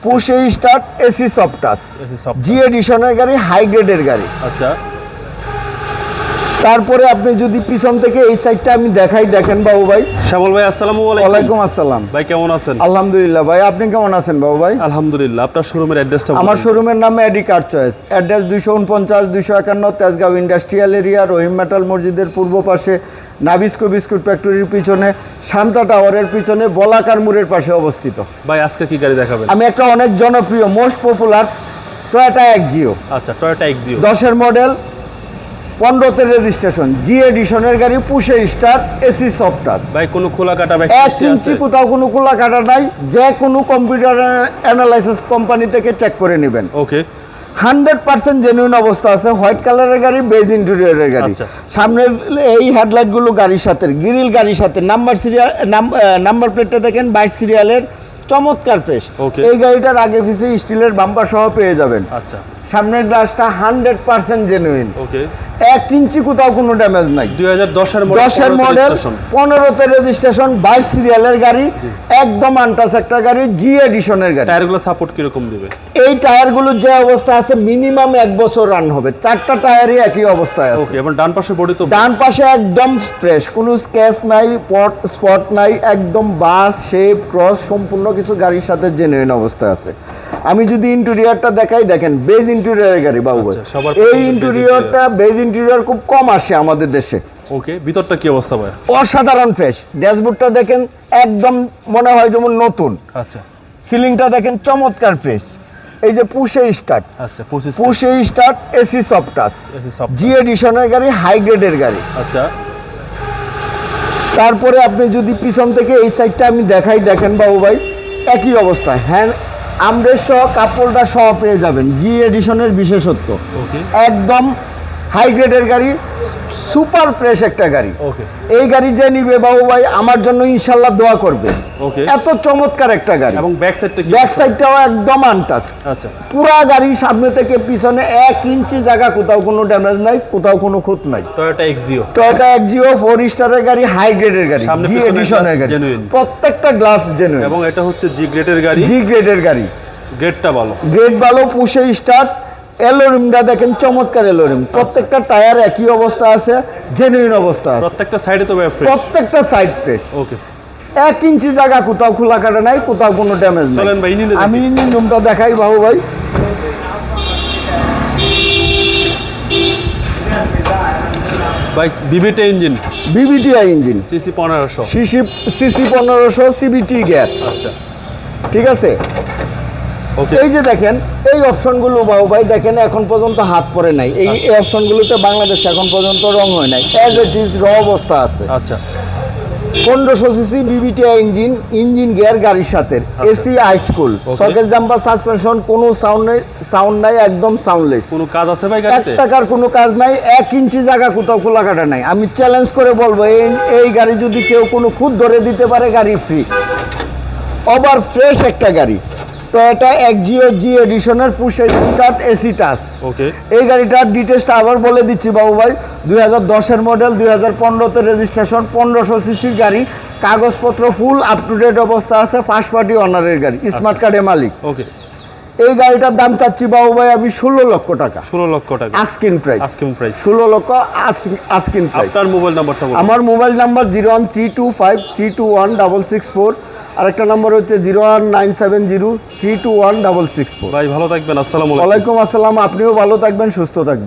Push start AC soft touch G এডিশনের গাড়ি high গ্রেডের গাড়ি। আচ্ছা। তারপরে আপনি যদি পিছন থেকে এই সাইডটা আমি দেখাই দেখেন বাবু ভাই। শ্যামল ভাই আসসালামু আলাইকুম। ওয়ালাইকুম আসসালাম। ভাই কেমন আছেন? আলহামদুলিল্লাহ ভাই আপনি কেমন আছেন বাবু ভাই? আলহামদুলিল্লাহ আপনার শোরুমের অ্যাড্রেসটা আমার শোরুমের নাম এডি কার চয়েস অ্যাড্রেস দুইশো উনপঞ্চাশ দুইশো একান্ন Tejgaon industrial area Rahim metal মসজিদের পূর্ব পাশে নাবিস্কো বিস্কুট ফ্যাক্টরির পিছনে শান্তা টাওয়ারের পিছনে বলাকার মোড়ের পাশে অবস্থিত। ভাই আজকে কি গাড়ি দেখাবেন? আমি একটা অনেক জনপ্রিয় মোস্ট পপুলার টয়োটা এক্সিও আচ্ছা টয়োটা এক্সিও দশের মডেল পনেরোতে রেজিস্ট্রেশন জি এডিশনের গাড়ি পুষে স্টার এসি সফটাস ভাই কোনো খোলা কাটা ভাই এক ইঞ্চি কোথাও কোনো খোলা কাটা নাই যে কোনো কম্পিউটার অ্যানালাইসিস কোম্পানি থেকে চেক করে নেবেন। ওকে হান্ড্রেড পার্সেন্ট জেনুইন অবস্থা আছে হোয়াইট কালারের গাড়ি বেজ ইন্টেরিয়রের গাড়ি। আচ্ছা। সামনের এই হেডলাইটগুলো গাড়ির সাথে গ্রিল গাড়ির সাথে নাম্বার সিরিয়াল নাম্বার প্লেটটা দেখেন বাইশ সিরিয়ালের চমৎকার ফ্রেশ এই গাড়িটার আগে পিছে স্টিলের বাম্পার সহ পেয়ে যাবেন। আচ্ছা। সামনের গ্লাসটা হান্ড্রেড পার্সেন্ট জেনুইন ওকে এক ইঞ্চি কোথাও কোনো ড্যামেজ নাই। দশের মডেল পনেরোতে রেজিস্ট্রেশন বাইশ সিরিয়ালের গাড়ি একদম আনটাস একটা গাড়ি জি এডিশনের গাড়ি। টায়ারগুলো সাপোর্ট কীরকম দিবে? এই টায়ারগুলোর যে অবস্থা আছে মিনিমাম এক বছর রান হবে। চারটা টায়ারই একই অবস্থায় আছে। এবং ডান পাশে বডি তো ডান পাশে একদম ফ্রেশ কোনো স্কেচ নাই পট স্পট নাই একদম বাস শেপ ক্রস সম্পূর্ণ কিছু গাড়ির সাথে জেনুইন অবস্থায় আছে। আমি যদি ইন্টেরিয়রটা দেখাই দেখেন বেজ ইন্টেরিয়রের গাড়ি বাবু। আচ্ছা, এই ইন্টেরিয়রটা বেজ ইন্টেরিয়র খুব কম আসে আমাদের দেশে। ওকে ভিতরটা কি অবস্থা ভাই অসাধারণ ফ্রেশ। ড্যাশবোর্ডটা দেখেন একদম মনে হয় যেমন নতুন। আচ্ছা। সিলিংটা দেখেন চমৎকার ফ্রেশ। এই যে পুষে স্টার্ট। আচ্ছা পুষে স্টার্ট। এসি এসি সব জি এডিশনের গাড়ি হাই গ্রেডের গাড়ি। আচ্ছা। তারপরে আপনি যদি পিছন থেকে এই সাইডটা আমি দেখাই দেখেন বাবু ভাই একই অবস্থা। হ্যান্ড আমরের সহ কাপড়টা সহ পেয়ে যাবেন। জি এডিশনের বিশেষত্ব। একদম হাই গ্রেডের গাড়ি সুপার ফ্রেশ একটা গাড়ি। এই গাড়ি যে নিবে বাবু ভাই আমার জন্য ইনশাল্লাহ দোয়া করবে। এত চমৎকার একটা গাড়ি। এবং ব্যাক সাইডটা ব্যাক সাইডটাও একদম আনটাচ আচ্ছা। পুরা গাড়ি সামনে থেকে পিছনে এক ইঞ্চি জায়গা কোথাও কোনো ড্যামেজ নাই কোথাও কোনো খুঁত নাই। Toyota Axio Toyota Axio four স্টারের গাড়ি হাই গ্রেডের গাড়ি সামনে জি এডিশনের গাড়ি। প্রত্যেকটা গ্লাস জেনুইন এবং এটা হচ্ছে জি গ্রেডের গাড়ি। জি গ্রেডের গাড়ি। গ্রেডটা ভালো। গ্রেড ভালো পুষে স্টার্ট এলোরিমটা দেখেন চমৎকার এলোরিম। প্রত্যেকটা টায়ার একই অবস্থা আছে জেনুইন অবস্থা আছে। প্রত্যেকটা সাইডে তো প্রত্যেকটা সাইড ফ্রেশ ওকে এক ইঞ্চি জায়গা কোথাও খোলা কাটা নাই কোথাও কোনো ড্যামেজ নাই। চলেন ভাই ইঞ্জিনে আমি ইঞ্জিন রুমটা দেখাই বাবু ভাই। VVT engine VVTi engine CC পনেরোশো। সিসি সিসি পনেরোশো সিবিটি গ্যাস আচ্ছা। ঠিক আছে? এই যে দেখেন এই অপশনগুলো বাবু ভাই দেখেন এখন পর্যন্ত হাত পরে নাই। এই এই অপশনগুলোতে বাংলাদেশ এখন পর্যন্ত রং হয় নাই। অ্যাজ ইট ইজ র অবস্থা আছে। আচ্ছা। পনেরোশো CC VVTi engine engine gear গাড়ির সাথে। AC high school socket jumper suspension কোনো সাউন্ড সাউন্ড নাই একদম সাউন্ডলেস কোনো কাজ আছে ভাই এক টাকার কোনো কাজ নাই এক ইঞ্চি জায়গা কোথাও খোলা কাটা নাই। আমি চ্যালেঞ্জ করে বলব এই এই গাড়ি যদি কেউ কোনো খুদ ধরে দিতে পারে গাড়ি ফ্রি ওভার ফ্রেশ একটা গাড়ি। টয়োটা এক্সিও জি এডিশনের পুষে স্টার্ট এসি টাচ ওকে এই গাড়িটার ডিটেলসটা আবার বলে দিচ্ছি বাবু ভাই দুই হাজার দশের মডেল দুই হাজার পনেরোতে রেজিস্ট্রেশন পনেরোশো সিসির গাড়ি কাগজপত্র ফুল আপ টু ডেট অবস্থা আছে ফার্স্ট পার্টি অনারের গাড়ি স্মার্ট কার্ডের মালিক। ওকে এই গাড়িটার দাম চাচ্ছি বাবু ভাই আমি ষোলো লক্ষ টাকা। ষোলো লক্ষ টাকা। Asking price Asking price। ষোলো লক্ষ আস্কিন প্রাইস আপনার মোবাইল নাম্বারটা আমার mobile number zero one three two five three two one double six four আরেকটা নাম্বার হচ্ছে zero one nine seven zero three two one double six four ভাই ভালো থাকবেন আসসালাম আলাইকুম। আসসালাম আপনিও ভালো থাকবেন সুস্থ থাকবেন।